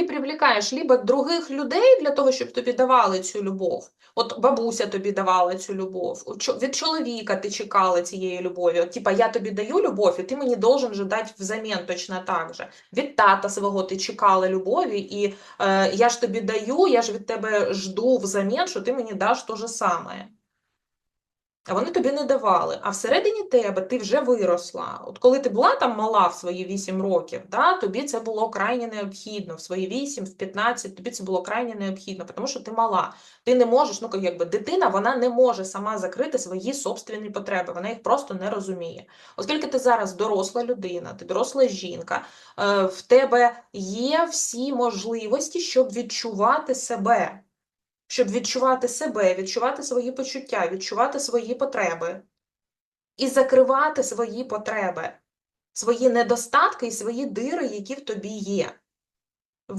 ти привлікаєш либо других людей для того, щоб тобі давали цю любов. От бабуся тобі давала цю любов, від чоловіка ти чекала цієї любові. От, типа, я тобі даю любов, і ти мені должен же дати взамін точно так же. Від тата свого ти чекала любові, і е, я ж тобі даю, я ж від тебе жду взамін, що ти мені даш те же саме. А вони тобі не давали. А всередині тебе ти вже виросла. От коли ти була там мала в свої 8 років, да, тобі це було крайне необхідно. В свої 8, в 15, тобі це було крайне необхідно, тому що ти мала. Ти не можеш, ну якби дитина, вона не може сама закрити свої собственні потреби, вона їх просто не розуміє. Оскільки ти зараз доросла людина, ти доросла жінка, е, в тебе є всі можливості, щоб відчувати себе щоб відчувати себе, відчувати свої почуття, відчувати свої потреби і закривати свої потреби, свої недостатки і свої дири, які в тобі є.